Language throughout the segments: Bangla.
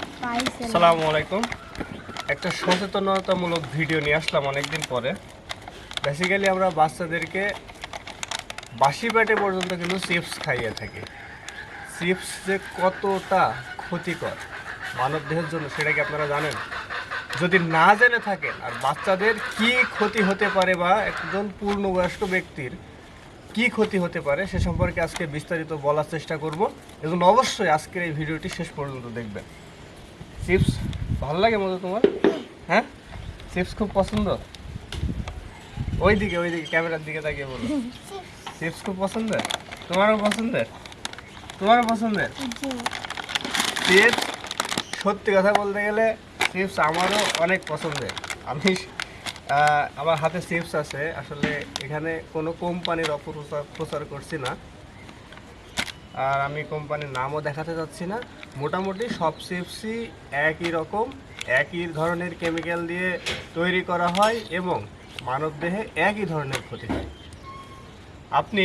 আসসালামু আলাইকুম। একটা সচেতনতামূলক ভিডিও নিয়ে আসলাম অনেকদিন পরে। বেসিক্যালি আমরা বাচ্চাদেরকে বাসি পেটে পর্যন্ত কিন্তু চিপস খাইয়ে থাকি। চিপস যে কতটা ক্ষতিকর মানব দেহের জন্য সেটা কি আপনারা জানেন? যদি না জেনে থাকেন আর বাচ্চাদের কি ক্ষতি হতে পারে বা একজন পূর্ণবয়স্ক ব্যক্তির কি ক্ষতি হতে পারে সে সম্পর্কে আজকে বিস্তারিত বলার চেষ্টা করব এবং অবশ্যই আজকের এই ভিডিওটি শেষ পর্যন্ত দেখবেন। চিপস? ভালো লাগে মতো তোমার? হ্যাঁ? চিপস খুব পছন্দ? ওই দিকে ওই দিকে ক্যামেরার দিকে তাকিয়ে বলো। চিপস খুব পছন্দের? তোমারও পছন্দের? তোমারও পছন্দের? চিপস, সত্যি কথা বলতে গেলে চিপস আমারও অনেক পছন্দের। আমি আমার হাতে চিপস আছে। আসলে এখানে কোনো কোম্পানির অপপ্রচার, প্রচার করছি না। আর আমি কোম্পানির নামও দেখাতে চাচ্ছি না। মোটামুটি সব চিপসই একই রকম একই ধরনের কেমিক্যাল দিয়ে তৈরি করা হয় এবং মানব দেহে একই ধরনের ক্ষতি হয়। আপনি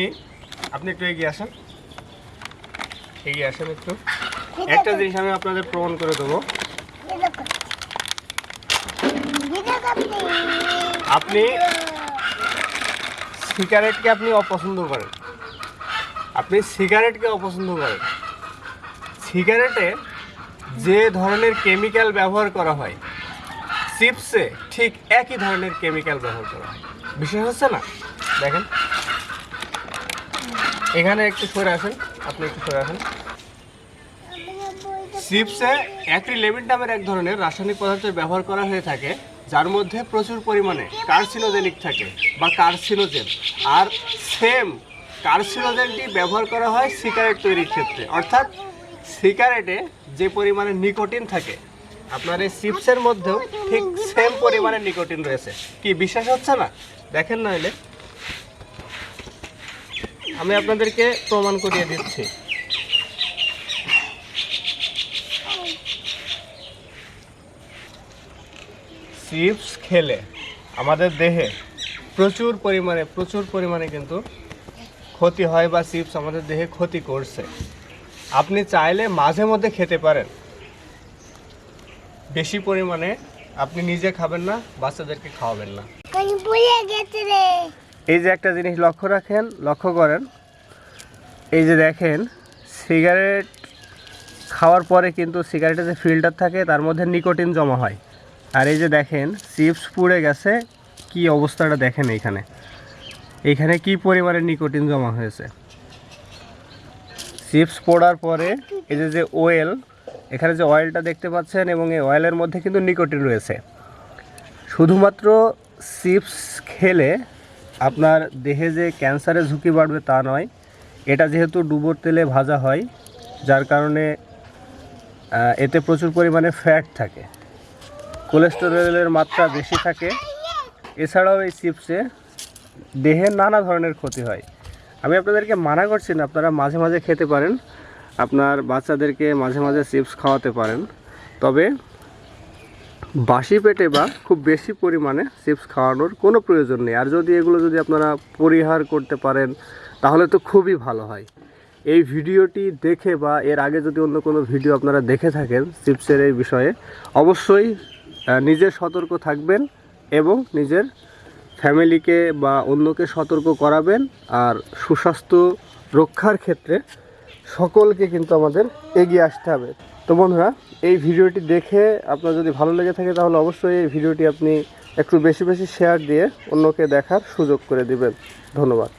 আপনি একটু এগিয়ে আসেন। এগিয়ে আসেন একটু। একটা জিনিস আমি আপনাদের প্রমাণ করে দেবো। আপনি সিগারেটকে আপনি অপছন্দ করেন। আপনি সিগারেটকে অপছন্দ করেন। সিগারেটে যে ধরনের কেমিক্যাল ব্যবহার করা হয়, চিপসে ঠিক একই ধরনের কেমিক্যাল ব্যবহার করা হয়। বিশেষ হচ্ছে না? দেখেন। এখানে একটু সরে আসেন, আপনি একটু সরে আসেন। চিপসে অ্যাক্রিলেমিন নামের এক ধরনের রাসায়নিক পদার্থের ব্যবহার করা হয়ে থাকে, যার মধ্যে প্রচুর পরিমাণে কার্সিনোজেনিক থাকে বা কার্সিনোজেন। আর সেম কার্সিনোজেনটি ব্যবহার করা হয় সিগারেট তৈরির ক্ষেত্রে। অর্থাৎ সিগারেটে যে পরিমাণে নিকোটিন থাকে, আপনার এই চিপসের মধ্যেও ঠিক সেম পরিমাণে নিকোটিন রয়েছে। কি বিশ্বাস হচ্ছে না? দেখেন না হলে আমি আপনাদেরকে প্রমাণ করিয়ে দিচ্ছি। চিপস খেলে আমাদের দেহে প্রচুর পরিমাণে প্রচুর পরিমাণে কিন্তু ক্ষতি হয় বা চিপস আমাদের দেহে ক্ষতি করছে। আপনি চাইলে মাঝে মধ্যে খেতে পারেন। বেশি পরিমাণে আপনি নিজে খাবেন না বাচ্চাদেরকে খাওয়াবেন না। এই যে একটা জিনিস লক্ষ্য রাখেন লক্ষ্য করেন। এই যে দেখেন সিগারেট খাওয়ার পরে কিন্তু সিগারেটের যে ফিল্টার থাকে তার মধ্যে নিকোটিন জমা হয়। আর এই যে দেখেন চিপস পুড়ে গেছে কি অবস্থাটা দেখেন এইখানে। এইখানে কি পরিমাণে নিকোটিন জমা হয়েছে? চিপস পড়ার পরে এই যে যে ওয়েল এখানে যে অয়েলটা দেখতে পাচ্ছেন এবং এই অয়েলের মধ্যে কিন্তু নিকোটিন রয়েছে। শুধুমাত্র চিপস খেলে আপনার দেহে যে ক্যান্সারের ঝুঁকি বাড়বে তা নয়, এটা যেহেতু ডুবোর তেলে ভাজা হয়, যার কারণে এতে প্রচুর পরিমাণে ফ্যাট থাকে। কোলেস্টেরলের মাত্রা বেশি থাকে। এছাড়াও এই চিপসে দেহের নানা ধরনের ক্ষতি হয়। আমি আপনাদেরকে মানা করছি না আপনারা মাঝে মাঝে খেতে পারেন। আপনার বাচ্চাদেরকে মাঝে মাঝে চিপস খাওয়াতে পারেন। তবে বাসি পেটে বা খুব বেশি পরিমাণে চিপস খাওয়ানোর কোনো প্রয়োজন নেই। আর যদি এগুলো যদি আপনারা পরিহার করতে পারেন তাহলে তো খুবই ভালো হয়। এই ভিডিওটি দেখে বা এর আগে যদি অন্য কোনো ভিডিও আপনারা দেখে থাকেন চিপসের এই বিষয়ে অবশ্যই আহ, নিজে সতর্ক থাকবেন এবং নিজের ফ্যামিলিকে বা অন্যকে সতর্ক করাবেন আর সুস্বাস্থ্য রক্ষার ক্ষেত্রে সকলকে কিন্তু আমাদের এগিয়ে আসতে হবে। তো বন্ধুরা, এই ভিডিওটি দেখে আপনার যদি ভালো লেগে থাকে তাহলে অবশ্যই এই ভিডিওটি আপনি একটু বেশি বেশি শেয়ার দিয়ে অন্যকে দেখার সুযোগ করে দিবেন। ধন্যবাদ।